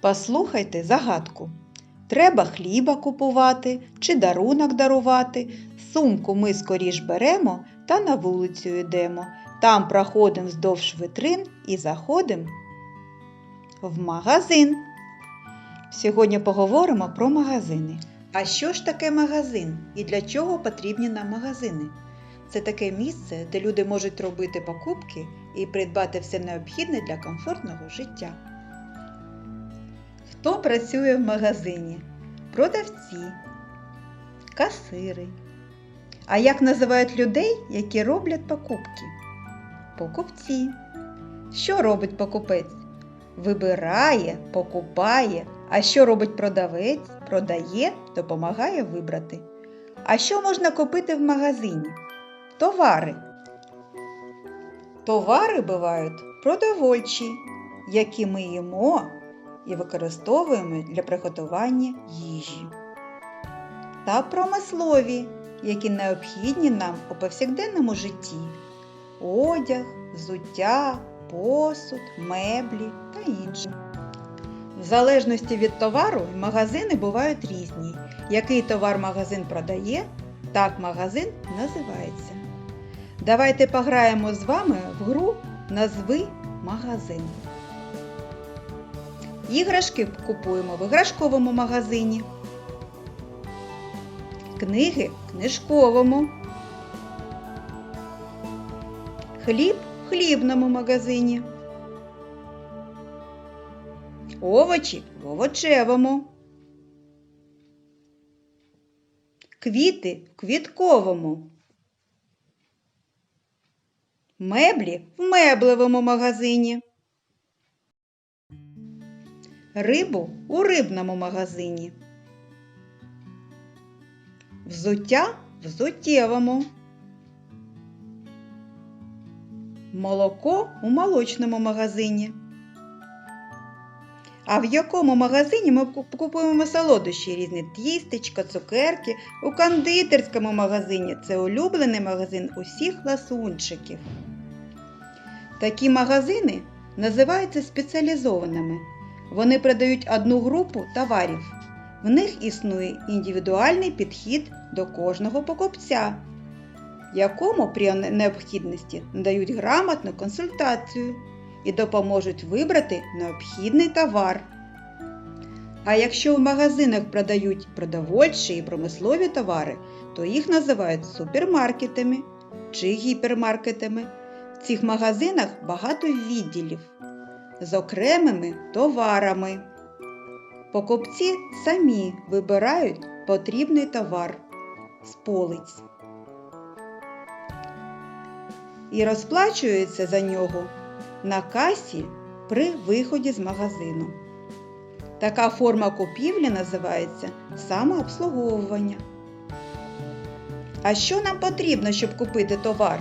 Послухайте загадку. Треба хліба купувати чи дарунок дарувати. Сумку ми скоріш беремо та на вулицю йдемо. Там проходимо вздовж витрин і заходимо в магазин. Сьогодні поговоримо про магазини. А що ж таке магазин і для чого потрібні нам магазини? Це таке місце, де люди можуть робити покупки і придбати все необхідне для комфортного життя. Хто працює в магазині? Продавці, касири. А як називають людей, які роблять покупки? Покупці. Що робить покупець? Вибирає, покупає. А що робить продавець? Продає, допомагає вибрати. А що можна купити в магазині? Товари. Товари бувають продовольчі, які ми їмо і використовуємо для приготування їжі. Та промислові, які необхідні нам у повсякденному житті. Одяг, взуття, посуд, меблі та інше. В залежності від товару магазини бувають різні. Який товар магазин продає, так магазин називається. Давайте пограємо з вами в гру Назви магазин. Іграшки купуємо в іграшковому магазині. Книги в книжковому. Хліб в хлібному магазині. Овочі в овочевому. Квіти в квітковому. Меблі в меблевому магазині. Рибу у рибному магазині. Взуття в взуттєвому. Молоко у молочному магазині. А в якому магазині ми купуємо солодощі різні тістечка, цукерки? У кондитерському магазині це улюблений магазин усіх ласунчиків. Такі магазини називаються спеціалізованими. Вони продають одну групу товарів. В них існує індивідуальний підхід до кожного покупця, якому при необхідності надають грамотну консультацію і допоможуть вибрати необхідний товар. А якщо в магазинах продають продовольчі і промислові товари, то їх називають супермаркетами чи гіпермаркетами. В цих магазинах багато відділів з окремими товарами. Покупці самі вибирають потрібний товар з полиць і розплачуються за нього на касі при виході з магазину. Така форма купівлі називається самообслуговування. А що нам потрібно, щоб купити товар?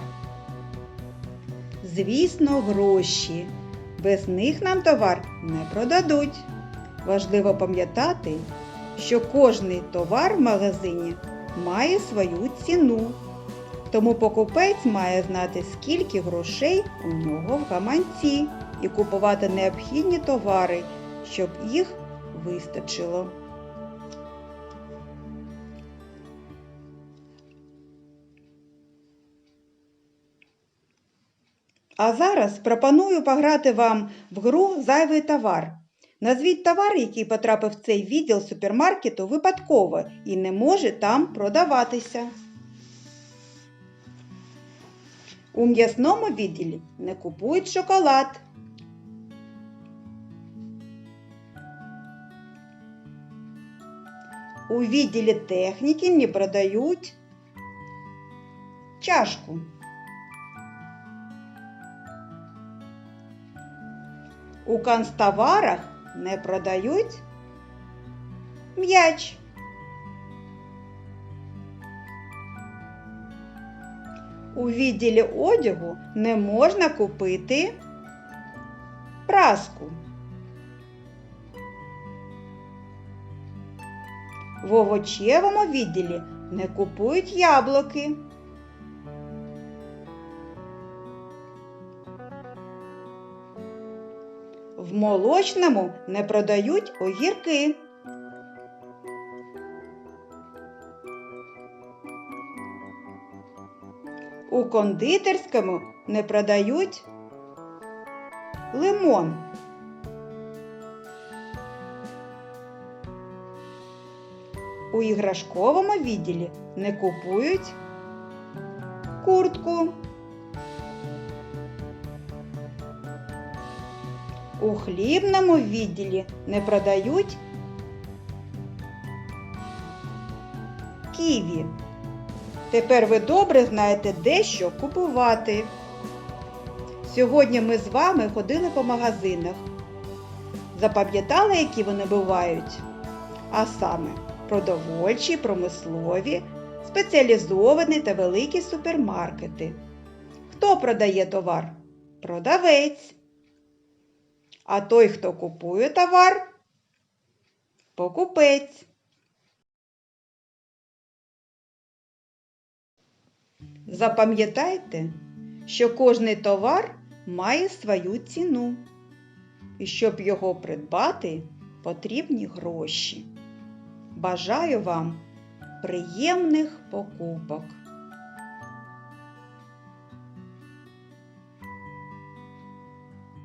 Звісно, гроші. Без них нам товар не продадуть. Важливо пам'ятати, що кожний товар в магазині має свою ціну. Тому покупець має знати, скільки грошей у нього в гаманці і купувати необхідні товари, щоб їх вистачило. А зараз пропоную пограти вам в гру Зайвий товар. Назвіть товар, який потрапив в цей відділ супермаркету випадково і не може там продаватися. У м'ясному відділі не купують шоколад. У відділі техніки не продають чашку. У канцтоварах не продають м'яч. У відділі одягу не можна купити праску. В овочевому відділі не купують яблуки. В молочному не продають огірки. У кондитерському не продають лимон. У іграшковому відділі не купують куртку. У хлібному відділі не продають ківі. Тепер ви добре знаєте, де що купувати. Сьогодні ми з вами ходили по магазинах. Запам'ятали, які вони бувають? А саме продовольчі, промислові, спеціалізовані та великі супермаркети. Хто продає товар? Продавець. А той, хто купує товар? Покупець. Запам'ятайте, що кожний товар має свою ціну. І щоб його придбати, потрібні гроші. Бажаю вам приємних покупок!